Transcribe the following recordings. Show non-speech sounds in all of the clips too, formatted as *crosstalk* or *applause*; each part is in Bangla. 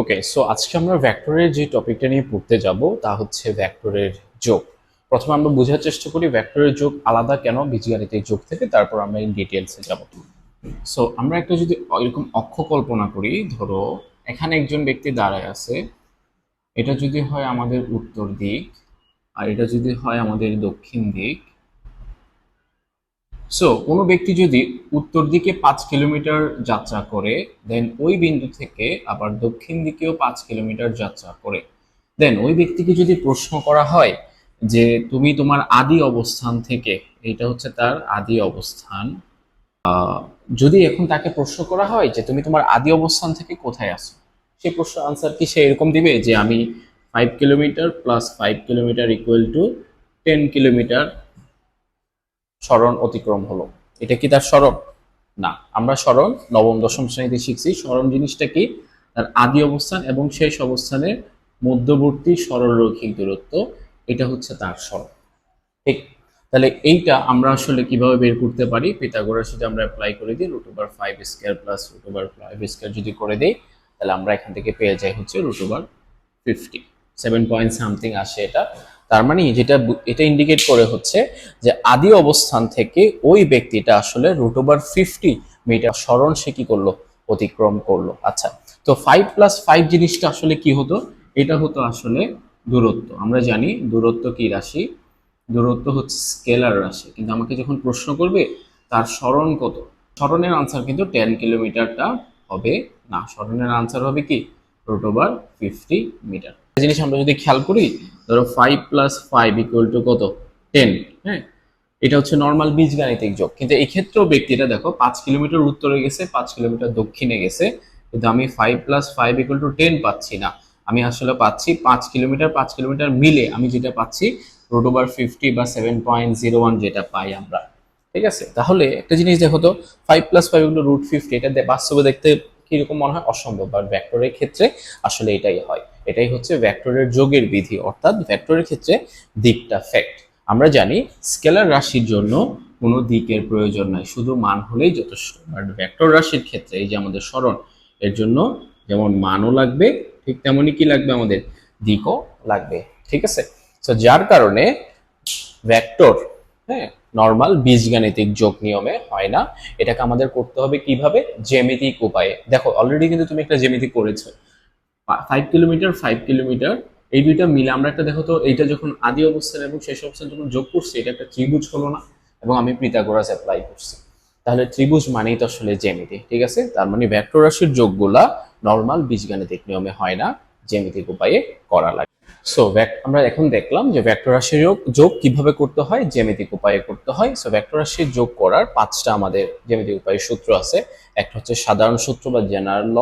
ওকে সো আজকে আমরা ভ্যাক্টরের যে টপিকটা নিয়ে পড়তে যাব, তা হচ্ছে ভ্যাক্টরের যোগ। প্রথমে আমরা বোঝার চেষ্টা করি ভ্যাক্টরের যোগ আলাদা কেন, বীজগাণিতিক যোগ থেকে, তারপর আমরা ইন ডিটেলসে যাব। সো আমরা একটা যদি এরকম অক্ষ কল্পনা করি, ধরো এখানে একজন ব্যক্তি দাঁড়ায় আছে, এটা যদি হয় আমাদের উত্তর দিক, আর এটা যদি হয় আমাদের দক্ষিণ দিক সো কোনো ব্যক্তি যদি উত্তর দিকে পাঁচ কিলোমিটার যাত্রা করে দেন ওই বিন্দু থেকে আবার দক্ষিণ দিকেও পাঁচ কিলোমিটার যাত্রা করে। দেন ওই ব্যক্তিকে যদি প্রশ্ন করা হয় যে, তুমি তোমার আদি অবস্থান থেকে, এটা হচ্ছে তার আদি অবস্থান। যদি এখন তাকে প্রশ্ন করা হয় যে, তুমি তোমার আদি অবস্থান থেকে কোথায় আসো সে প্রশ্ন আনসার কি সে এরকম দিবে যে, আমি five kilometre plus five kilometre equal to ten kilometre স্মরণ অতিক্রম হলো। এটা কি তার স্মরণ? না। আমরা স্মরণ নবম, দশম শ্রেণীতে শিখছি। স্মরণ জিনিসটা কি? তার আদি অবস্থান এবং শেষ অবস্থানের মধ্যবর্তী সরলরৈখিক দূরত্ব। এটা হচ্ছে তার স্মরণ। ঠিক। তাহলে এইটা আমরা আসলে কীভাবে বের করতে পারি? পিথাগোরাস যদি আমরা অ্যাপ্লাই করে দিই root over five square plus root over five square যদি করে দিই, তাহলে আমরা এখান থেকে পেয়ে যাই হচ্ছে root over fifty seven point something আসে এটা। তার মানে যেটা এটা ইন্ডিকেট করে হচ্ছে যে আদি অবস্থান থেকে ওই ব্যক্তিটা আসলে রুট ওভার ফিফটি মিটার স্মরণ সে কি করল? অতিক্রম করল। আচ্ছা তো ফাইভ প্লাস ফাইভ জিনিসটা আসলে কি হতো? এটা হতো আসলে দূরত্ব। আমরা জানি দূরত্ব কি রাশি? দূরত্ব হচ্ছে স্কেলার রাশি। কিন্তু আমাকে যখন প্রশ্ন করবে, তার স্মরণ কত? স্মরণের আনসার কিন্তু টেন কিলোমিটারটা হবে না। স্মরণের আনসার হবে কি? রুট ওভার ফিফটি মিটার জিনিস আমরা যদি খেয়াল করি, ধরো five plus five equal to কত? টেন হ্যাঁ? এটা হচ্ছে নর্মাল বীজগাণিতিক যোগ। কিন্তু এই ক্ষেত্রেও ব্যক্তিটা দেখো, পাঁচ কিলোমিটার উত্তরে গেছে, পাঁচ কিলোমিটার দক্ষিণে গেছে, কিন্তু আমি five plus five equal to ten পাচ্ছি না। আমি আসলে পাচ্ছি পাঁচ কিলোমিটার পাঁচ কিলোমিটার মিলে আমি যেটা পাচ্ছি রুট ওভার ফিফটি বা সেভেন পয়েন্ট জিরো ওয়ান যেটা পাই আমরা। ঠিক আছে? তাহলে একটা জিনিস দেখো তো five plus five equal root fifty এটা বাস্তবে দেখতে কীরকম মনে হয়? অসম্ভব বাট ভেক্টরের ক্ষেত্রে আসলে এটাই হয়। এটাই হচ্ছে ভেক্টরের যোগের বিধি, অর্থাৎ ভেক্টরের ক্ষেত্রে দিকটা ফ্যাক্ট আমরা জানি স্কেলার রাশির জন্য কোনো দিকের প্রয়োজন নাই, শুধু মান হলেই যথেষ্ট। বাট ভেক্টর রাশির ক্ষেত্রে এই যে আমাদের স্মরণ, এর জন্য যেমন মানও লাগবে, ঠিক তেমনই কি লাগবে আমাদের? দিকও লাগবে, ঠিক আছে? তো যার কারণে ভেক্টর হ্যাঁ নর্মাল বীজগাণিতিক যোগ নিয়মে হয় না। এটাকে আমাদের করতে হবে কীভাবে? জ্যামিতিক উপায়ে। দেখো অলরেডি কিন্তু তুমি একটা জ্যামিতি করেছ। ফাইভ কিলোমিটার ফাইভ কিলোমিটার এই দুইটা মিলে আমরা একটা দেখো তো, এইটা যখন আদি অবস্থান এবং শেষ অবস্থান যখন যোগ করছি, এটা একটা ত্রিভুজ হলো না, এবং আমি পিথাগোরাস অ্যাপ্লাই করছি। তাহলে ত্রিভুজ মানেই তো আসলে জ্যামিতি, ঠিক আছে? তার মানে ভেক্টর রাশির যোগগুলা নর্মাল বীজগাণিতিক নিয়মে হয় না, জ্যামিতিক উপায়ে করা লাগে। সো আমরা এখন দেখলাম যে ভেক্টর রাশির যোগ যোগ কীভাবে করতে হয়, জ্যামিতিক উপায়ে করতে হয়। সো ভেক্টর রাশির যোগ করার পাঁচটা আমাদের জ্যামিতিক উপায়ে সূত্র আছে। একটা হচ্ছে সাধারণ সূত্র বা জেনারেল ল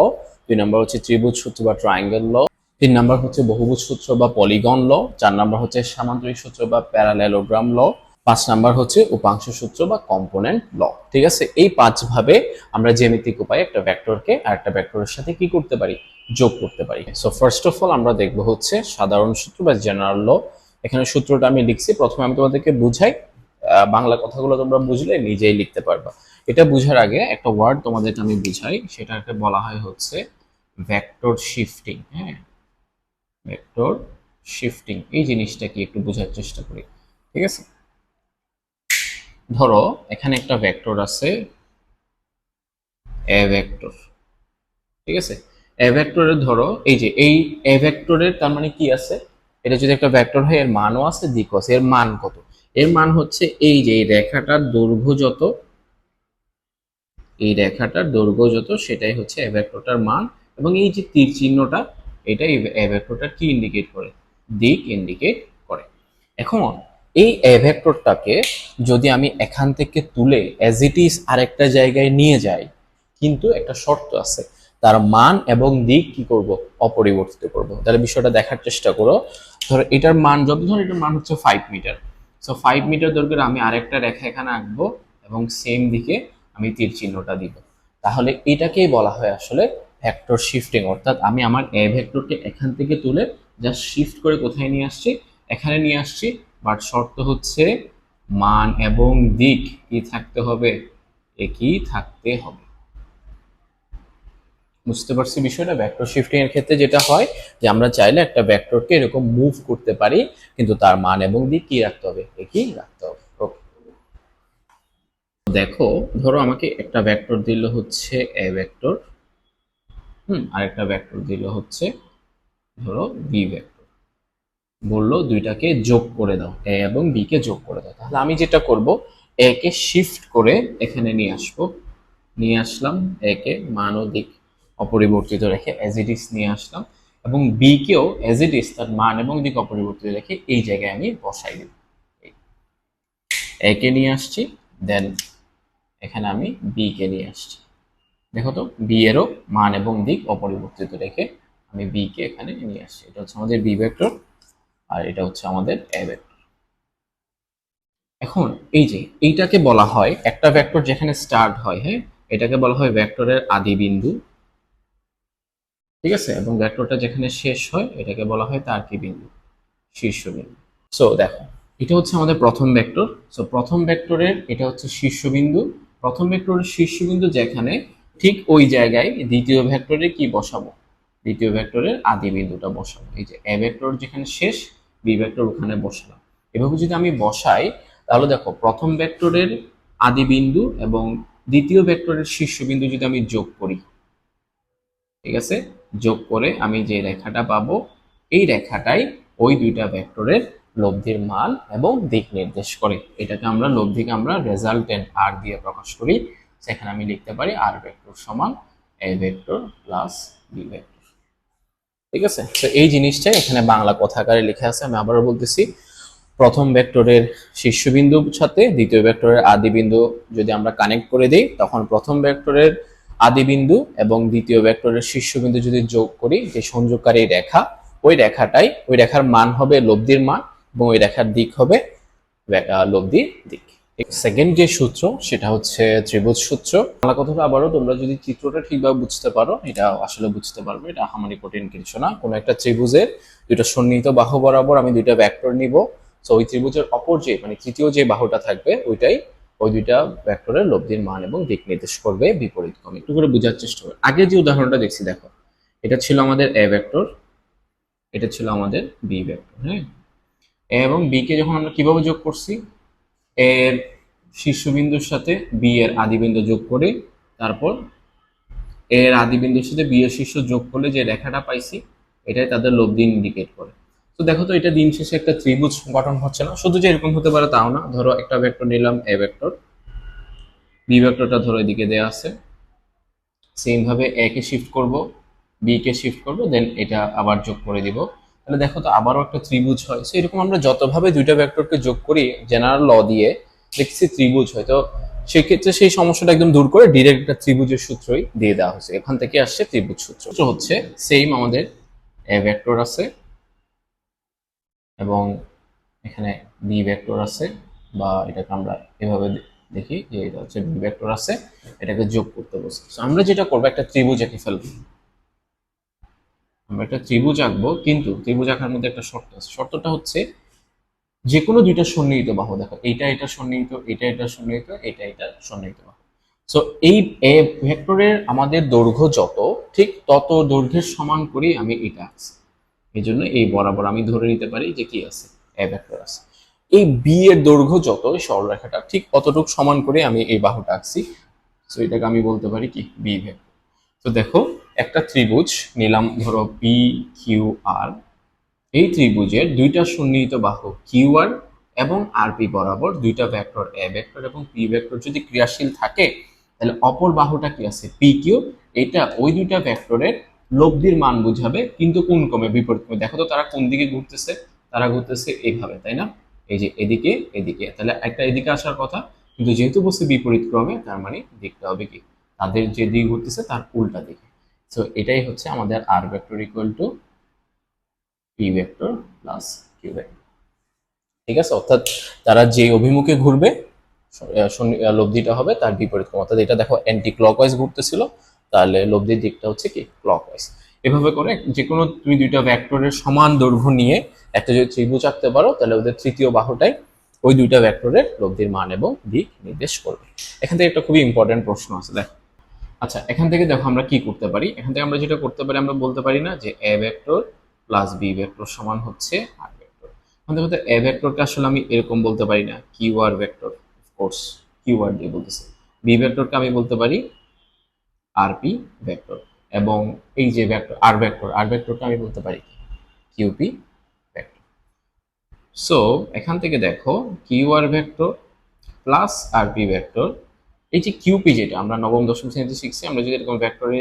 দুই নম্বর হচ্ছে ত্রিভুজ সূত্র বা ট্রায়াঙ্গেল ল তিন নম্বর হচ্ছে বহুভুজ সূত্র বা পলিগন ল চার নম্বর হচ্ছে সামান্তরিক সূত্র বা প্যারালেলোগ্রাম ল পাঁচ নাম্বার হচ্ছে উপাংশ সূত্র বা কম্পোনেন্ট ল ঠিক আছে? এই পাঁচ ভাবে আমরা জ্যামিতিক উপায়ে একটা ভেক্টরকে আর একটা ভেক্টরের সাথে কি করতে পারি? যোগ করতে পারি। সো ফার্স্ট অফ অল আমরা দেখব হচ্ছে সাধারণ সূত্র বা জেনারেল ল এখানে সূত্রটা আমি লিখছি। প্রথমে আমি তোমাদেরকে বুঝাই। বাংলা কথাগুলো তোমরা বুঝলে নিজেই লিখতে পারবা। এটা বুঝার আগে একটা ওয়ার্ড তোমাদেরকে আমি বুঝাই। সেটাকে বলা হয় হচ্ছে ভেক্টর শিফটিং হ্যাঁ? ভেক্টর শিফটিং এই জিনিসটা কি একটু বোঝার চেষ্টা করি, ঠিক আছে? ধরো, এখানে একটা ভেক্টর আছে এ ভেক্টর ঠিক আছে? এ ভেক্টরের ধরো, এই যে, এই এ ভেক্টরের তার মানে কি আছে? এটা যদি একটা ভেক্টর হয়, এর মানও আছে, দিকও আছে, এর মান কত? এর মান হচ্ছে এই যে, এই রেখাটার দৈর্ঘ্য যত, এই রেখাটার দৈর্ঘ্য যত, সেটাই হচ্ছে এ ভেক্টরটার মান এবং এই যে তীর চিহ্নটা, এটা এ কি ইন্ডিকেট করে? দিক ইন্ডিকেট করে। এখন, এই এ যদি আমি এখান থেকে তুলে অ্যাজ ইট ইজ আরেকটা জায়গায় নিয়ে যাই, কিন্তু একটা শর্ত আছে। তার মান এবং দিক কি করব? অপরিবর্তিত করব। তাহলে বিষয়টা দেখার চেষ্টা করো। ধরো, এটার মান যত, ধরো এটার মান হচ্ছে five metre so five metre দৈর্ঘ্যের আমি আরেকটা রেখা এখানে আঁকবো এবং সেম দিকে আমি তীর চিহ্নটা দিব। তাহলে এটাকেই বলা হয় আসলে ভেক্টর শিফটিং অর্থাৎ আমি আমার এ ভেক্টরকে এখান থেকে তুলে জাস্ট শিফট করে কোথায় নিয়ে আসছি? এখানে নিয়ে আসছি বাট শর্ত হচ্ছে মান এবং দিক কি থাকতে হবে? একই থাকতে হবে। বুঝতে পারছি বিষয়টা? ভেক্টর শিফটিং এর ক্ষেত্রে যেটা হয়, যে আমরা চাইলে একটা ভেক্টরকে এরকম মুভ করতে পারি, কিন্তু তার মান এবং দিক কি রাখতে হবে? একই রাখতে হবে। দেখো, ধরো আমাকে একটা ভেক্টর দিল হচ্ছে এ ভেক্টর হুম, আরেকটা ভেক্টর দিল হচ্ছে, ধরো বি ভেক্টর বলল দুইটাকে যোগ করে দাও এ এবং বি কে যোগ করে দাও। তাহলে আমি যেটা করব এ কে শিফট করে এখানে নিয়ে আসব। নিয়ে আসলাম এ কে মান দিক অপরিবর্তিত রেখে অ্যাজ ইট ইজ নিয়ে আসলাম, এবং বি কেও ইজ তার মান এবং দিক অপরিবর্তিত রেখে এই জায়গায় আমি বসাই দিব। এ কে নিয়ে আসছি দেন এখানে আমি বি কে নিয়ে আসছি। দেখো তো বি এরও মান এবং দিক অপরিবর্তিত রেখে আমি বি কে এখানে নিয়ে আসছি। এটা হচ্ছে আমাদের বি ভেক্টর আর এটা হচ্ছে আমাদের এ ভেক্টর। এখন এই যে এইটাকে বলা হয়, একটা ভেক্টর যেখানে স্টার্ট হয় হ্যাঁ এটাকে বলা হয় ভেক্টরের আদি বিন্দু। ঠিক আছে? এবং ভেক্টরটা যেখানে শেষ হয়, এটাকে বলা হয় তার কি বিন্দু? শীর্ষবিন্দু সো দেখো, এটা হচ্ছে আমাদের প্রথম ভেক্টর। সো প্রথম ভেক্টরের এটা হচ্ছে শীর্ষবিন্দু প্রথম ভেক্টরের শীর্ষবিন্দু যেখানে ঠিক ওই জায়গায় দ্বিতীয় ভেক্টরে কি বসাবো? দ্বিতীয় ভেক্টরের আদি বিন্দুটা বসাবো। এই যে এ ভেক্টর যেখানে শেষ, বি ভেক্টর ওখানে বসালাম। এভাবে যদি আমি বসাই, তাহলে দেখো প্রথম ভেক্টরের আদি বিন্দু এবং দ্বিতীয় ভেক্টরের শীর্ষবিন্দু যদি আমি যোগ করি, ঠিক আছে? যোগ করে আমি যে রেখাটা পাবো, এই রেখাটাই ওই দুইটা ভেক্টরের লব্ধির মান এবং দিক নির্দেশ করে। এটাকে আমরা লব্ধিকে আমরা রেজাল্টেন্ট আর দিয়ে প্রকাশ করি। সেখানে আমি লিখতে পারি আর ভেক্টর সমান A vector plus B vector. ঠিক আছে? তো এই জিনিসটাই এখানে বাংলা কথাকারে লেখা আছে, আমি আবারও বলতেছি। প্রথম ভেক্টরের শীর্ষবিন্দুর সাথে দ্বিতীয় ভেক্টরের আদি বিন্দু যদি আমরা কানেক্ট করে দিই, তখন প্রথম ভেক্টরের আদি বিন্দু এবং দ্বিতীয় ভেক্টরের শীর্ষবিন্দু যদি যোগ করি, যে সংযোগকারী রেখা, ওই রেখাটাই, ওই রেখার মান হবে লব্ধির মান এবং ওই রেখার দিক হবে লব্ধির দিক। সেকেন্ড যে সূত্র, সেটা হচ্ছে ত্রিভুজ সূত্র। বাংলা কথাটা আবারও তোমরা যদি চিত্রটা ঠিকভাবে বুঝতে পারো, এটা আসলে বুঝতে পারবে, এটা হামারি কঠিন কিছু না? কোনো একটা ত্রিভুজের দুইটা সন্নিহিত বাহু বরাবর আমি দুইটা ভেক্টর নিব। তো ওই ত্রিভুজের অপর যে মানে তৃতীয় যে বাহুটা থাকবে, ওইটাই ওই দুইটা ভেক্টরের লব্ধির মান এবং দিক নির্দেশ করবে বিপরীত ক্রমে। একটু করে বোঝার চেষ্টা করো। আগে যে উদাহরণটা দেখছি, দেখো, এটা ছিল আমাদের এ ভেক্টর এটা ছিল আমাদের বি ভেক্টর হ্যাঁ? এ এবং বি কে যখন আমরা কীভাবে যোগ করছি? এর শীর্ষবিন্দুর সাথে বি এর আদিবিন্দু যোগ করে, তারপর এর আদিবিন্দুর সাথে বি এর শীর্ষ যোগ করলে যে রেখাটা পাইছি, এটাই তাদের লব্ধি ইন্ডিকেট করে। তো দেখো তো এটা দিন শেষে একটা ত্রিভুজ গঠন হচ্ছে না। শুধু যে এরকম হতে পারে তাও না। ধরো একটা ভেক্টর নিলাম এ ভেক্টর বি ভেক্টরটা ধরো এদিকে দেয়া আছে। সেম ভাবে এ কে শিফট করব বি কে শিফট করব দেন এটা আবার যোগ করে দিব। তাহলে দেখো তো আবারও একটা ত্রিভুজ হয়। সো এরকম আমরা যতভাবে দুইটা ভেক্টরকে যোগ করি জেনারেল ল দিয়ে, দেখছি ত্রিভুজ হয়। তো সেক্ষেত্রে সেই সমস্যাটা একদম দূর করে ডিরেক্ট একটা ত্রিভুজের সূত্রই দিয়ে দেওয়া হয়েছে। এখান থেকে আসছে ত্রিভুজ সূত্র। হচ্ছে সেম আমাদের ভেক্টর আছে এবং এখানে বি ভেক্টর আছে বা এটাকে আমরা এভাবে দেখি যে এটা হচ্ছে বি ভেক্টর আছে, এটাকে যোগ করতে বসে আমরা যেটা করব, একটা ত্রিভুজ এঁকে ফেলব। আমরা একটা ত্রিভুজ আঁকবো, কিন্তু ত্রিভুজ আঁকার মধ্যে একটা শর্ত আছে। শর্তটা হচ্ছে যে কোনো দুইটা সন্নিহিত বাহু দেখো, এইটা এটা সন্নিহিত এটা এটা সন্নিহিত এটা এটা সন্নিহিত বাহু। সো এই ভেক্টরের আমাদের দৈর্ঘ্য যত, ঠিক তত দৈর্ঘ্যের সমান করেই আমি এটা আঁকছি। এই জন্য এই বরাবর আমি ধরে নিতে পারি যে কি আছে? এ ভেক্টর আছে। এই বি এর দৈর্ঘ্য যত সরলরেখাটা, ঠিক অতটুকু সমান করে আমি এই বাহুটা আঁকছি। সো এটাকে আমি বলতে পারি কি? B vector. তো দেখো একটা ত্রিভুজ, নিলাম ধরো পি কিউ আর এই ত্রিভুজের দুইটা সন্নিহিত বাহু কিউ আর এবং আর পি বরাবর দুইটা ভেক্টর এ ভেক্টর এবং পি ভেক্টর যদি ক্রিয়াশীল থাকে, তাহলে অপর বাহুটা কি আছে? পি কিউ এটা ওই দুইটা ভেক্টরের লব্ধির মান বুঝাবে, কিন্তু কোন ক্রমে? বিপরীত ক্রমে। দেখো তো তারা কোন দিকে ঘুরতেছে? তারা ঘুরতেছে এইভাবে তাই না? এই যে এদিকে এদিকে। তাহলে একটা এদিকে আসার কথা, কিন্তু যেহেতু বসে বিপরীত ক্রমে, তার মানে দিকটা হবে কি? তাদের যে দিক ঘুরতেছে, তার উল্টা দিকে। তো এটাই হচ্ছে আমাদের R vector equal to P vector plus Q vector ঠিক আছে? অর্থাৎ তারা যে অভিমুখে ঘুরবে স- লব্ধিটা হবে তার বিপরীত ক্রম। অর্থাৎ এটা দেখো অ্যান্টি ক্লকওয়াইজ ঘুরতেছিল, তাহলে লব্ধির দিকটা হচ্ছে কি? ক্লকওয়াইজ এভাবে করে যে কোনো তুমি দুইটা ভেক্টরের সমান দৈর্ঘ্য নিয়ে একটা যদি ত্রিভুজ আঁকতে পারো, তাহলে ওদের তৃতীয় বাহুটাই ওই দুইটা ভেক্টরের লব্ধির মান এবং দিক নির্দেশ করবে। এখান থেকে একটা খুবই ইম্পর্টেন্ট প্রশ্ন আছে, দেখ। আচ্ছা এখান থেকে দেখো আমরা কি করতে পারি? এখান থেকে আমরা যেটা করতে পারি, আমরা বলতে পারি না যে A vector plus B vector সমান হচ্ছে আর ভেক্টর দেখো তো এ ভেক্টরকে আসলে আমি এরকম বলতে পারি না Q R vector course Q R দিয়ে বলতেছি। বি ভেক্টরকে আমি বলতে পারি আর পি ভেক্টর এবং এই যে ভেক্টর আর ভেক্টর আর ভেক্টরটা আমি বলতে পারি কিউপি ভেক্টর সো এখান থেকে দেখো Q R vector plus R P vector এই যে কিউপি যেটা, আমরা নবম, দশম শ্রেণীতে শিখছি, আমরা যদি এরকম ভেক্টরে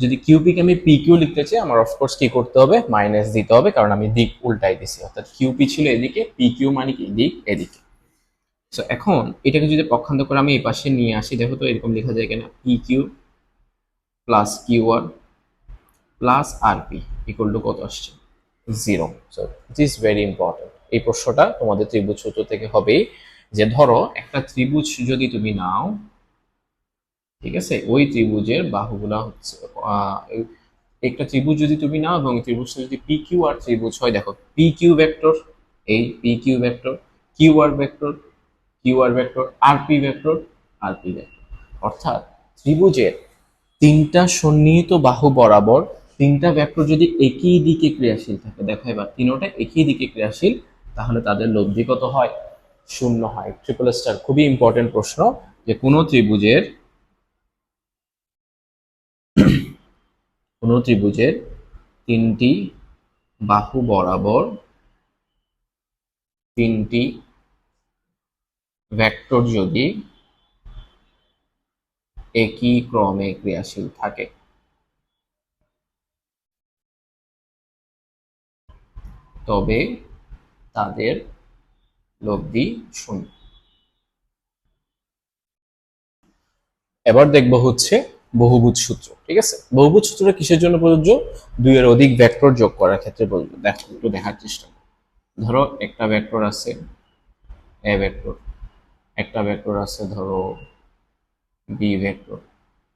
যদি কিউপিকে আমি পি কিউ লিখতে চাই, আমার অফকোর্স কি করতে হবে? মাইনাস দিতে হবে, কারণ আমি দিক উল্টাই দিছি। অর্থাৎ কিউপি ছিল এদিকে পি কিউ মানে কি? দিক এদিকে। সো এখন এটাকে যদি পক্ষান্ত করে আমি এই পাশে নিয়ে আসি, দেখো তো এরকম লেখা যায় কিনা? P Q plus Q R plus R P equal to কত আসছে? Zero so is very important এই প্রশ্নটা তোমাদের ত্রিভুজ সূত্র থেকে হবে যে ধরো, একটা ত্রিভুজ যদি তুমি নাও, ঠিক আছে? ওই ত্রিভুজের বাহুগুলা হচ্ছে একটা ত্রিভুজ যদি তুমি নাও এবং ত্রিভুজটা যদি পি কিউ আর ত্রিভুজ হয়, দেখো পি কিউ ভেক্টর এই P Q vector Q R vector Q R vector R P vector R P vector অর্থাৎ ত্রিভুজের তিনটা সন্নিহিত বাহু বরাবর তিনটা ভেক্টর যদি একই দিকে ক্রিয়াশীল থাকে, দেখো এবার তিনোটা একই দিকে ক্রিয়াশীল, তাহলে তাদের লব্ধি কত হয়? শূন্য হয়। ট্রিপল স্টার খুবই ইম্পর্টেন্ট প্রশ্ন যে কোনো ত্রিভুজের *clears throat* কোনো ত্রিভুজের তিনটি বাহু বরাবর তিনটি ভেক্টর যদি একই ক্রমে ক্রিয়াশীল থাকে। তবে তাদের লব্ধি শূন্য। এবার দেখব হচ্ছে বহুভুজ সূত্র, ঠিক আছে? বহুভুজ সূত্রটা কিসের জন্য প্রযোজ্য? দুইয়ের অধিক ভেক্টর যোগ করার ক্ষেত্রে প্রযোজ্য। দেখো, একটু দেখার চেষ্টা ধরো একটা ভেক্টর আছে, এ ভেক্টর, একটা ভেক্টর আছে ধরো বি ভেক্টর,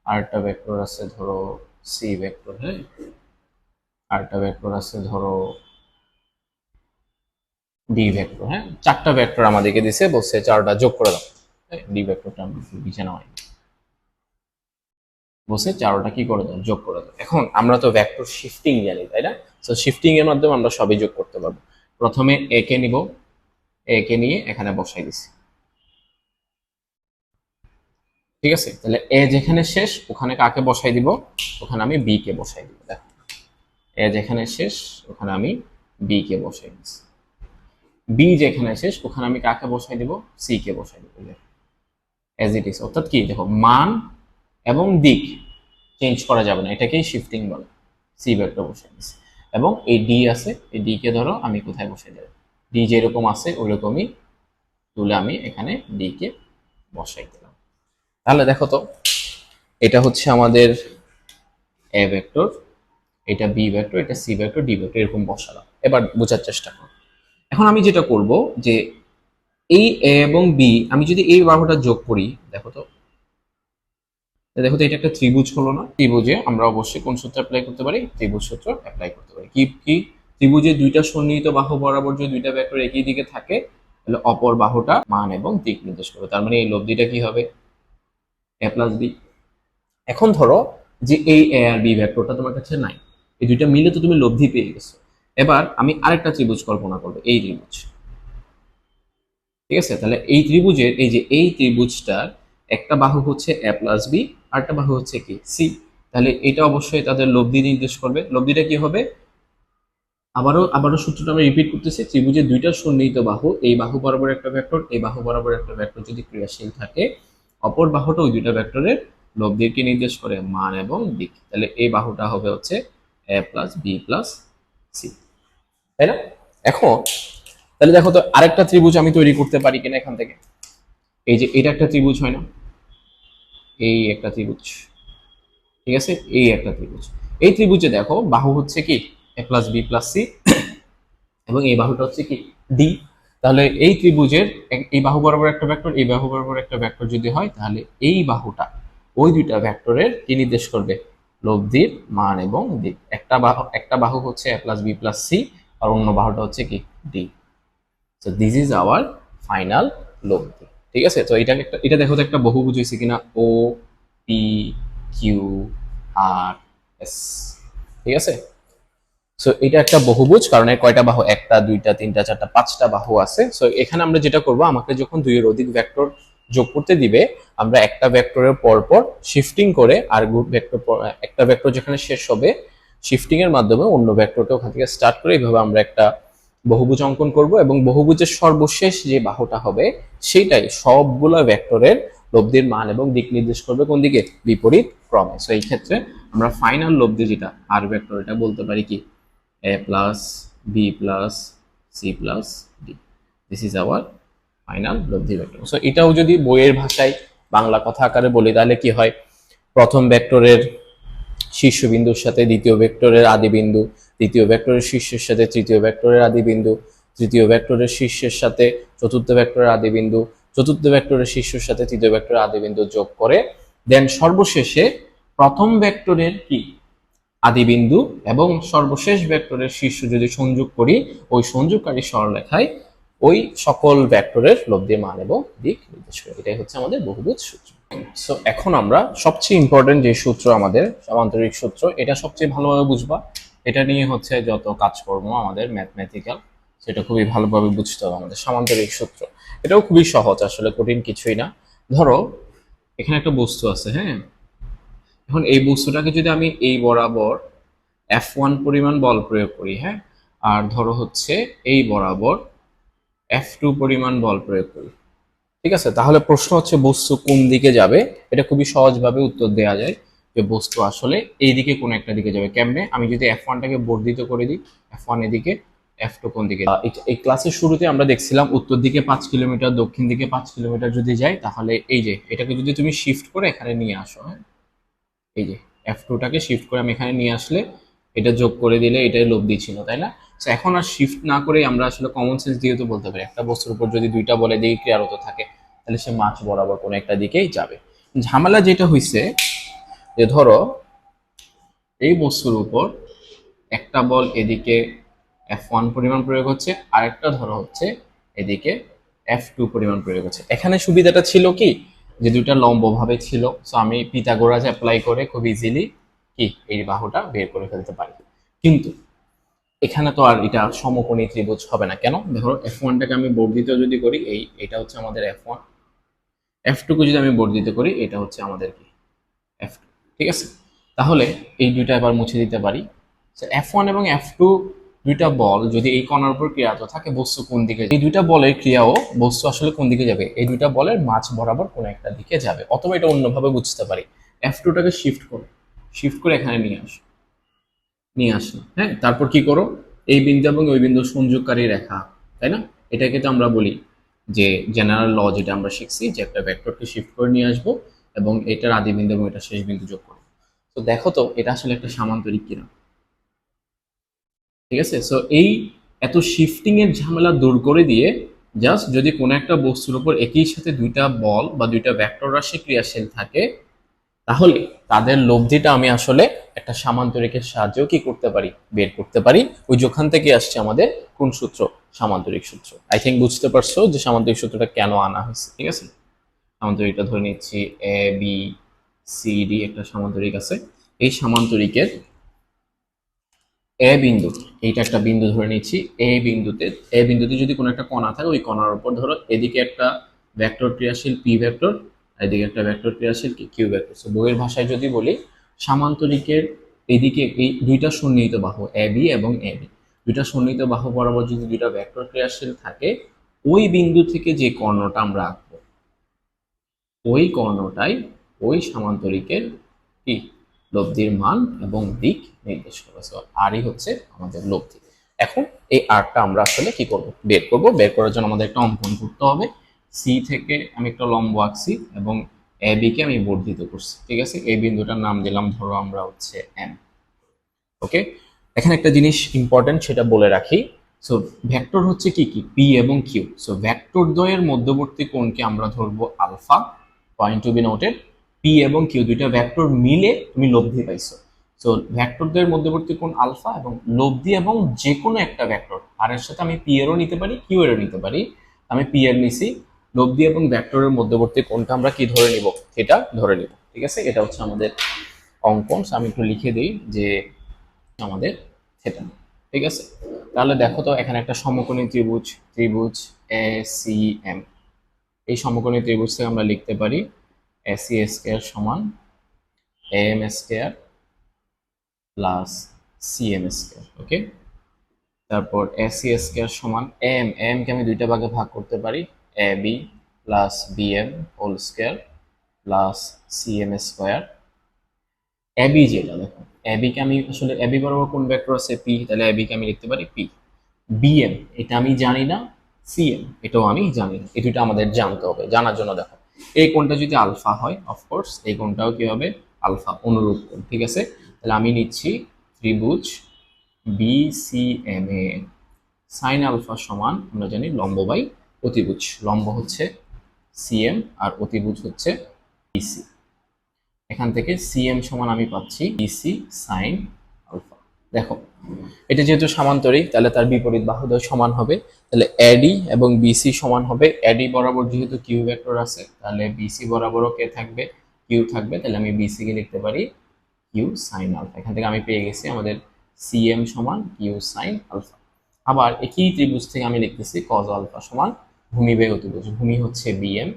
আরেকটা ভেক্টর আছে ধরো সি ভেক্টর হ্যাঁ? আরেকটা ভেক্টর আছে ধরো ডি ভেক্টর হ্যাঁ? চারটা ভেক্টর আমাদেরকে দিছে, বলছে চারটা যোগ করে দাও। ডি ভেক্টরটা বিছানা হয় বসে চারোটা কি করে দাও? যোগ করে দাও। এখন আমরা তো ভেক্টর শিফটিং জানি, তাই না? তো শিফটিং এর মাধ্যমে আমরা সবই যোগ করতে পারব। প্রথমে এ কে নিব। এ কে নিয়ে এখানে বসাই দিছি। ঠিক আছে? তাহলে এ যেখানে শেষ, ওখানে কাকে বসাই দিব? ওখানে আমি বি কে বসাই দিব। দেখো। এ যেখানে শেষ, ওখানে আমি বি কে বসাই দিচ্ছি বি যেখানে শেষ ওখানে আমি কাকে বসাই দিব? সি কে বসাই দিব। এজ ইট ইজ অর্থাৎ কি? দেখো, মান এবং দিক চেঞ্জ করা যাবে না। এটাকেই শিফটিং বলে। সি ভেক্টর বসে দিচ্ছি এবং এই ডি আছে, এই ডি কে ধরো, আমি কোথায় বসে দেব? ডি যেরকম আছে ওইরকমই তুলে আমি এখানে ডি কে বসাই দিলাম। তাহলে দেখো তো, এটা হচ্ছে আমাদের এ ভেক্টর এটা বি ভেক্টর এটা সি ভেক্টর ডি ভেক্টর এরকম বসালাম। এবার বোঝার চেষ্টা করো। এখন আমি যেটা করব যে এই এ এবং বি আমি যদি এই বাহুটা যোগ করি, দেখো তো। দেখো তো, এটা একটা ত্রিভুজ হলো না? ত্রিভুজে আমরা অবশ্যই কোন সূত্র অ্যাপ্লাই করতে পারি? ত্রিভুজ সূত্র অ্যাপ্লাই করতে পারি। কি কি? ত্রিভুজে দুইটা সন্নিহিত বাহু বরাবর যদি দুইটা ভেক্টর একই দিকে থাকে, তাহলে অপর বাহুটা মান এবং দিক নির্দেশ করবে। তার মানে এই লব্ধিটা কি হবে? এ প্লাস বি এখন ধরো যে এই এ আর বি ভেক্টরটা তোমার কাছে নাই। এই দুইটা মিলে তো তুমি লব্ধি পেয়ে গেছো। এবার আমি আরেকটা ত্রিভুজ কল্পনা করব, এই ত্রিভুজ। ঠিক আছে? তাহলে এই ত্রিভুজের, এই যে এই ত্রিভুজটার একটা বাহু হচ্ছে এ প্লাস বি আরেকটা বাহু হচ্ছে কি? সি তাহলে এটা অবশ্যই তাদের লব্ধি নির্দেশ করবে। লব্ধিটা কি হবে? আবারও আবারও সূত্রটা আমি রিপিট করতেছি। ত্রিভুজের দুইটা সন্নিহিত বাহু, এই বাহু বরাবর একটা ভেক্টর এই বাহু বরাবর একটা ভেক্টর যদি ক্রিয়াশীল থাকে, অপর বাহুটা ওই দুইটা ভেক্টরের লব্ধিকে নির্দেশ করে মান এবং দিক। তাহলে এই বাহুটা হবে হচ্ছে A plus B plus C তাই না? এখন, তাহলে দেখো তো আরেকটা ত্রিভুজ আমি তৈরি করতে পারি কিনা এখান থেকে। এই যে এটা একটা ত্রিভুজ হয় না? এই একটা ত্রিভুজ। ঠিক আছে? এই একটা ত্রিভুজ। এই ত্রিভুজে দেখো, বাহু হচ্ছে কি? A plus B plus C এবং এই বাহুটা হচ্ছে কি? ডি তাহলে এই ত্রিভুজের, এই বাহু বরাবর একটা ভেক্টর এই বাহু বরাবর একটা ভেক্টর যদি হয়, তাহলে এই বাহুটা ওই দুইটা ভেক্টরের কি নির্দেশ করবে? লব্ধির মান এবং দিক। একটা বাহু একটা বাহু হচ্ছে A plus B plus C আর অন্য বাহুটা হচ্ছে কি? D so this is our final লব্ধি ঠিক আছে? তো এটা একটা এটা দেখো তো একটা বহুভুজ হয়েছে কিনা? O P Q R S ঠিক আছে? সো এটা একটা বহুভুজ কারণ এর কয়টা বাহু? একটা, দুইটা, তিনটা, চারটা, পাঁচটা বাহু আছে। সো এখানে আমরা যেটা করব, আমাকে যখন দুইয়ের অধিক ভেক্টর যোগ করতে দিবে, আমরা একটা ভেক্টরের পর পর শিফটিং করে আর গ্রুপ ভেক্টর একটা ভেক্টর যেখানে শেষ হবে শিফটিং এর মাধ্যমে অন্য ভেক্টরটা ওখান থেকে স্টার্ট করে এইভাবে আমরা একটা বহুভুজ অঙ্কন করব এবং বহুভুজের সর্বশেষ যে বাহুটা হবে সেইটাই সবগুলো ভেক্টরের লব্ধির মান এবং দিক নির্দেশ করবে কোন দিকে? বিপরীত ক্রমে। সো এই ক্ষেত্রে আমরা ফাইনাল লব্ধি যেটা আর ভেক্টর এটা বলতে পারি কি? A plus B plus C plus D this is our final লব্ধি ভেক্টর সো এটাও যদি বইয়ের ভাষায় বাংলা কথা আকারে বলি, তাহলে কি হয়? প্রথম ভেক্টরের শীর্ষবিন্দুর সাথে দ্বিতীয় ভেক্টরের আদি বিন্দু দ্বিতীয় ভেক্টরের শীর্ষের সাথে তৃতীয় ভেক্টরের আদি বিন্দু তৃতীয় ভেক্টরের শীর্ষের সাথে চতুর্থ ভেক্টরের আদি বিন্দু চতুর্থ ভেক্টরের শীর্ষের সাথে তৃতীয় ভেক্টরের আদি বিন্দু যোগ করে দেন সর্বশেষে প্রথম ভেক্টরের কি? আদি বিন্দু এবং সর্বশেষ ভেক্টরের শীর্ষ যদি সংযোগ করি, ওই সংযোগকারী সরলরেখায় ওই সকল ভেক্টরের লব্ধি মান এবং দিক নির্দেশ করে। এটাই হচ্ছে আমাদের বহুভুজ সূত্র। সো এখন আমরা সবচেয়ে ইম্পর্টেন্ট যে সূত্র আমাদের, সমান্তরিক সূত্র, এটা সবচেয়ে ভালোভাবে বুঝবা। এটা নিয়ে হচ্ছে যত কাজকর্ম আমাদের ম্যাথমেটিক্যাল সেটা খুবই ভালোভাবে বুঝতে হবে আমাদের সমান্তরিক সূত্র। এটাও খুবই সহজ, আসলে কঠিন কিছুই না। ধরো, এখানে একটা বস্তু আছে হ্যাঁ? এখন এই বস্তুটাকে যদি আমি এই বরাবর এফ ওয়ান পরিমাণ বল প্রয়োগ করি হ্যাঁ? আর ধরো হচ্ছে এই বরাবর এফ টু পরিমাণ বল প্রয়োগ করি। ঠিক আছে? তাহলে প্রশ্ন হচ্ছে, বস্তু কোন দিকে যাবে? এটা খুবই সহজভাবে উত্তর দেওয়া যায় যে বস্তু আসলে এই দিকে কোন একটা দিকে যাবে। কেমনে? আমি যদি এফ ওয়ানটাকে বর্ধিত করে দিই এফ ওয়ান এদিকে এফ টু কোন দিকে এই- ক্লাসের শুরুতে আমরা দেখছিলাম উত্তর দিকে পাঁচ কিলোমিটার, দক্ষিণ দিকে পাঁচ কিলোমিটার যদি যাই, তাহলে এই যে, এটাকে যদি তুমি শিফট করে এখানে নিয়ে আসো হ্যাঁ? এই যে এফ টুটাকে শিফট করে আমি এখানে নিয়ে আসলে, এটা যোগ করে দিলে এটাই লব্ধি ছিল তাই না? তো এখন আর শিফট না করে আমরা আসলে কমন সেন্স দিয়ে তো বলতে পারি। একটা বস্তুর উপর যদি দুইটা বলে দিকে ক্রিয়ারত থাকে, তাহলে সে মাছ বরাবর কোনো একটা দিকেই যাবে। ঝামেলা যেটা হইছে, যে ধরো, এই বস্তুর উপর একটা বল এদিকে এফ ওয়ান পরিমাণ প্রয়োগ হচ্ছে, আরেকটা ধরো হচ্ছে এদিকে এফ টু পরিমাণ প্রয়োগ হচ্ছে। এখানে সুবিধাটা ছিল কি? যে দুইটা লম্বভাবে ছিল। সো আমি পিথাগোরাস অ্যাপ্লাই করে খুব ইজিলি কি? এই বাহুটা বের করে ফেলতে পারি। কিন্তু এখানে তো আর এটা সমকোণী ত্রিভুজ হবে না। কেন? ধরো এফ ওয়ানটাকে আমি বর্ধিত যদি করি, এই, এটা হচ্ছে আমাদের এফ ওয়ান এফ টুকে যদি আমি বর্ধিত করি, এটা হচ্ছে আমাদের কি? এফ টু ঠিক আছে? তাহলে এই দুইটা এবার মুছে দিতে পারি। এফ ওয়ান এবং এফ টু দুইটা বল যদি এই কণার উপর ক্রিয়ারত থাকে, বস্তু কোন দিকে এই দুইটা বলের ক্রিয়াও বস্তু আসলে কোন দিকে যাবে? এই দুইটা বলের মাঝ বরাবর কোন একটা দিকে যাবে। অথবা এটা অন্যভাবে বুঝতে পারি। এফ টুটাকে শিফট করো। শিফট করে এখানে নিয়ে আসো। নিয়ে আসো হ্যাঁ তারপর কি করো? এই বিন্দু এবং ওই বিন্দু সংযোগকারী রেখা, তাই না? এটাকে তো আমরা বলি যে জেনারেল ল যেটা আমরা শিখছি যে একটা ভেক্টরকে শিফট করে নিয়ে আসব এবং এটার আদি বিন্দু এবং এটা শেষ বিন্দু যোগ করব। তো দেখো তো, এটা আসলে একটা সামান্তরিক কিনা। ঠিক আছে? সো এই এত শিফটিং এর ঝামেলা দূর করে দিয়ে জাস্ট যদি কোনো একটা বস্তুর উপর একই সাথে দুইটা বল বা দুইটা ভেক্টর রাশি ক্রিয়াশীল থাকে তাহলে তাদের লব্ধিটা আমি আসলে একটা সামান্তরিকের সাহায্যেও কি করতে পারি? বের করতে পারি। ওই যেখান থেকে আসছে আমাদের কোন সূত্র? সামান্তরিক সূত্র। আই থিঙ্ক বুঝতে পারছ যে সামান্তরিক সূত্রটা কেন আনা হয়েছে, ঠিক আছে? সামান্তরিকটা ধরে নিচ্ছি এ বি সি ডি একটা সামান্তরিক আছে। এই সামান্তরিকের এ বিন্দু, এইটা একটা বিন্দু ধরে নিচ্ছি এ বিন্দুতে। এ বিন্দুতে যদি কোনো একটা কণা থাকে, ওই কণার উপর ধরো এদিকে একটা ভেক্টর ক্রিয়াশীল পি ভেক্টর এদিকে একটা ভেক্টর ক্রিয়াশীল, কি কিউ ভেক্টর সো বইয়ের ভাষায় যদি বলি, সামান্তরিকের এদিকে এই দুইটা সন্নিহিত বাহু, এ বি এবং এ বি। দুইটা সন্নিহিত বাহু বরাবর যদি দুইটা ভেক্টর ক্রিয়াশীল থাকে, ওই বিন্দু থেকে যে কর্ণটা আমরা আঁকবো, ওই কর্ণটাই ওই সামান্তরিকের কি? লব্ধির মান এবং দিক নির্দেশ করে সো আরই হচ্ছে আমাদের লব্ধি। এখন এই আর্টটা আমরা আসলে কি করব? বের করব। বের করার জন্য আমাদের একটা অঙ্কন করতে হবে। সি থেকে আমি একটা লম্ব আঁকছি এবং এ বি কে আমি বর্ধিত করছি, ঠিক আছে? এই বিন্দুটার নাম দিলাম, ধরো আমরা হচ্ছে এম ওকে এখানে একটা জিনিস ইম্পর্টেন্ট সেটা বলে রাখি। সো ভেক্টর হচ্ছে কি কি? পি এবং কিউ সো ভেক্টর দ্বয়ের মধ্যবর্তী কোণকে আমরা ধরবো alpha point to be noted P এবং কিউ দুইটা ভেক্টর মিলে তুমি লব্ধি পাইছো। সো ভেক্টরদের মধ্যবর্তী কোণ আলফা এবং লব্ধি এবং যে কোনো একটা ভেক্টর আর এর সাথে আমি পি এরও নিতে পারি কিউ এরও নিতে পারি। আমি পি এর নিছি লব্ধি এবং ভেক্টরের মধ্যবর্তী কোণটা আমরা কি ধরে নিব? সেটা ধরে নিব, ঠিক আছে? এটা হচ্ছে আমাদের অঙ্কন। আমি একটু লিখে দিই যে আমাদের সেটা ঠিক আছে? তাহলে দেখো তো, এখানে একটা সমকোণী ত্রিভুজ ত্রিভুজ এ সি এম এই সমকোণী ত্রিভুজ থেকে আমরা লিখতে পারি এ সি স্কোয়ার সমান A M square plus C M square okay তারপর এ সি স্কোয়ার সমান এম এম কে আমি দুইটা ভাগে ভাগ করতে পারি। A B plus B M whole square plus C M square AB যেটা দেখো এবি কে আমি আসলে এবি বরাবর কোন ভেক্টর আছে? পি তাহলে এবি কে আমি লিখতে পারি পি বিএম এটা আমি জানি না সিএম এটাও আমি জানি না। এই দুটো আমাদের জানতে হবে, জানার জন্য দেখো। এই কোণটা যদি আলফা হয় অফকোর্স এই কোণটাও কি হবে? আলফা অনুরূপ কোণ, ঠিক আছে? তাহলে আমি নিচ্ছি ত্রিভুজ B C M A sine alpha সমান, আমরা জানি লম্ব বাই অতিভুজ লম্ব হচ্ছে সিএম আর অতিভুজ হচ্ছে বিসি এখান থেকে সিএম সমান আমি পাচ্ছি বিসি সাইন আলফা দেখো, এটা যেহেতু সামান্তরিক, তাহলে তার বিপরীত বাহুদ্বয় সমান হবে। তাহলে এডি এবং বিসি সমান হবে। এডি বরাবর যেহেতু কিউ ভেক্টর আছে, তাহলে বিসি বরাবরও কে থাকবে কিউ থাকবে। তাহলে আমি বিসি কে লিখতে পারি কিউ সাইন আলফা এখান থেকে আমি পেয়ে গেছি আমাদের সিএম সমান কিউ সাইন আলফা আবার একই ত্রিভুজ থেকে আমি লিখতেছি কজ আলফা সমান ভূমি বেগ অতিভুজ, ভূমি হচ্ছে বিএম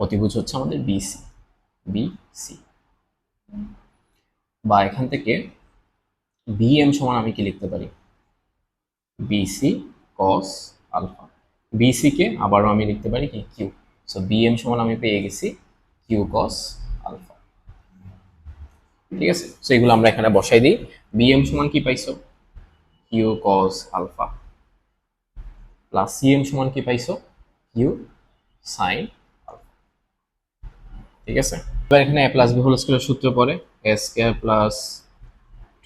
অতিভুজ হচ্ছে আমাদের বিসি বিসি বা এখান থেকে বিএম সমান আমি কি লিখতে পারি? বিসি কস আলফা বিসি কে আবারও আমি লিখতে পারি কি? কিউ সো বিএম সমান আমি পেয়ে গেছি কিউ কস আলফা ঠিক আছে? সো এগুলো আমরা এখানে বসাই দিই। বিএম সমান কি পাইছো? Q cos alpha plus CM সমান কি পাইছো? কিউ সাইন ঠিক আছে? এবার এখানে A plus B whole square সূত্র পড়ে। A square plus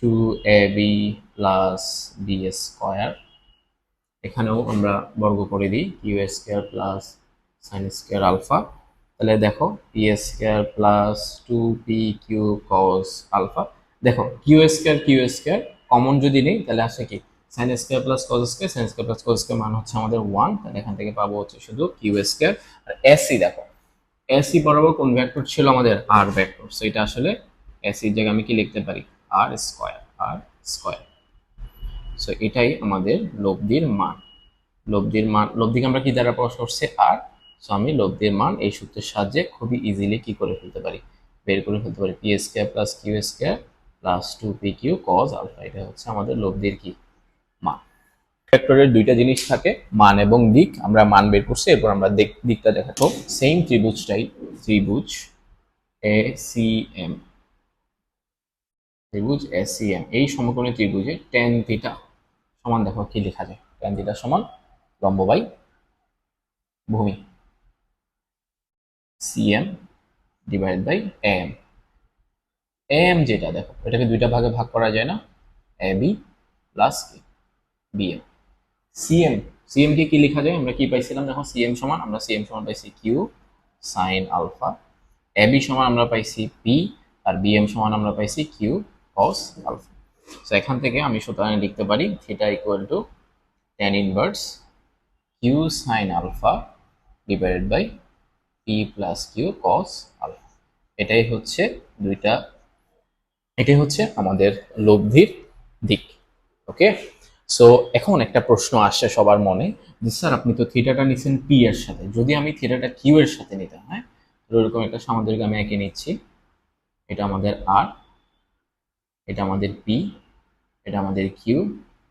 two A B plus B square এখানেও আমরা বর্গ করে দিই। Q square plus sine square alpha তাহলে দেখো P square plus two P Q cos alpha দেখো Q square Q square common যদি নেই, তাহলে আসে কি? Sine square plus cos square sine square plus cos square মান হচ্ছে আমাদের ওয়ান তাহলে এখান থেকে পাবো হচ্ছে শুধু কিউ স্কোয়ার আর এসি দেখো এসি বরাবর কোন ভেক্টর ছিল আমাদের? আর ভেক্টর সো এটা আসলে এসির জায়গায় আমি কি লিখতে পারি? R square R square so এটাই আমাদের লব্ধির মান। লব্ধির মান, লব্ধিকে আমরা কি দ্বারা প্রকাশ করছি? আর সো আমি লব্ধির মান এই সূত্রের সাহায্যে খুবই ইজিলি কি করে ফেলতে পারি? বের করে ফেলতে পারি। P square plus Q square plus two P Q cos alpha এটা হচ্ছে আমাদের লব্ধির কি? মান। ভেক্টরের দুইটা জিনিস থাকে, মান এবং দিক। আমরা মান বের করছি, এরপর আমরা দিক- দিকটা দেখাবো। সেম ত্রিভুজটাই ত্রিভুজ এ সি এম ত্রিভুজ এ সি এম এই সমকোণী ত্রিভুজে টেন থিটা সমান, দেখো কি লেখা যায়। টেন থিটা সমান লম্ব বাই ভূমি। CM divide by M M যেটা, দেখো, এটাকে দুইটা ভাগে ভাগ করা যায় না। A B plus BM CM CM কে কি লেখা যায়? আমরা কি পাইছিলাম? যখন সিএম সমান, আমরা সিএম সমান পাইছি কিউ সাইন আলফা এবি সমান আমরা পাইছি পি আর বিএম সমান আমরা পাইছি কিউ কস আলফা সো এখান থেকে আমি সুতরাং লিখতে পারি theta equal to tan inverse Q sine alpha divided by P plus Q cos alpha এটাই হচ্ছে দুইটা, এটাই হচ্ছে আমাদের লব্ধির দিক ওকে সো এখন একটা প্রশ্ন আসছে সবার মনে যে, স্যার, আপনি তো থিটাটা নিচ্ছেন পি এর সাথে। যদি আমি থিটাটা কিউ এর সাথে নিতাম হ্যাঁ? তো এরকম একটা সামান্তরিক আমি এঁকে নিচ্ছি। এটা আমাদের আর এটা আমাদের পি এটা আমাদের কিউ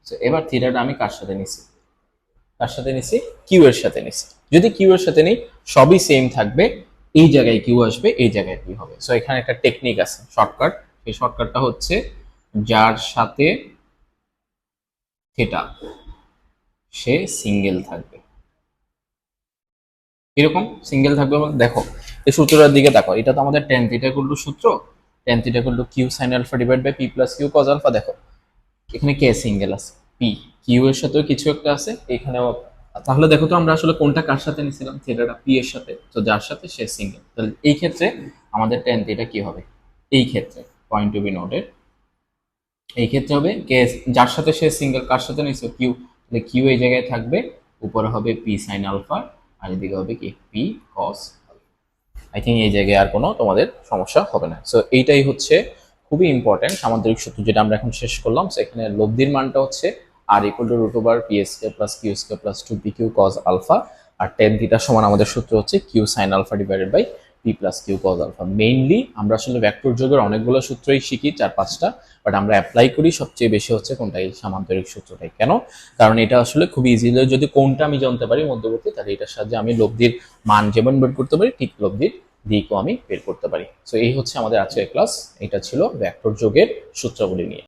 সো এবার থিটাটা আমি কার সাথে নিছি? কার সাথে নিচ্ছি কিউ এর সাথে নিচ্ছি যদি কিউ এর সাথে নিই, সবই সেম থাকবে। এই জায়গায় কিউ আসবে, এই জায়গায় কি হবে। সো এখানে একটা টেকনিক আছে শর্টকাট সেই শর্টকাটটা হচ্ছে, যার সাথে থিটা সে সিঙ্গেল থাকবে। এরকম সিঙ্গেল থাকবে বলতে দেখো, এই সূত্রটার দিকে দেখো এটা তো আমাদের টেন থিটা করল সূত্র। টেন থিটা করল Q sine alpha divide by P plus Q cos alpha দেখো। এখানে কে সিঙ্গেল আছে। পি কিউ এর সাথেও কিছু একটা আছে, এখানেও তাহলে দেখো তো আমরা আসলে কোনটা কার সাথে নিছিলাম থিটাটা পি এর সাথে। তো যার সাথে সে সিঙ্গেল তাহলে এই ক্ষেত্রে আমাদের টেন থিটা কি হবে? এই ক্ষেত্রে পয়েন্ট টু বি নোটেড এই ক্ষেত্রে হবে কে যার সাথে সে সিঙ্গেল কার সাথে নিছে কিউ তাহলে কিউ এই জায়গায় থাকবে, উপরে হবে পি সাইন আলফা আর এদিকে হবে কি পি কস আই থিঙ্ক এই জায়গায় আর কোনো তোমাদের সমস্যা হবে না। সো এইটাই হচ্ছে খুবই ইম্পর্টেন্ট সামান্তরিক সূত্র যেটা আমরা এখন শেষ করলাম। সো এখানে লব্ধির মানটা হচ্ছে R equal to root over P square plus Q square plus two P Q cos alpha R tan theta সমান আমাদের সূত্র হচ্ছে Q sine alpha divided by P plus Q cos alpha mainly আমরা আসলে ভেক্টর যোগের অনেকগুলো সূত্রই শিখি, চার পাঁচটা বাট আমরা অ্যাপ্লাই করি সবচেয়ে বেশি হচ্ছে কোনটা, এই সামান্তরিক সূত্রটাই। কেন? কারণ এটা আসলে খুব ইজিলি যদি কোনটা আমি জানতে পারি মধ্যবর্তী, তাহলে এটার সাহায্যে আমি লব্ধির মান যেমন বের করতে পারি, ঠিক লব্ধির দিকও আমি বের করতে পারি। সো এই হচ্ছে আমাদের আজকের ক্লাস এটা ছিল ভেক্টর যোগের সূত্রগুলি নিয়ে।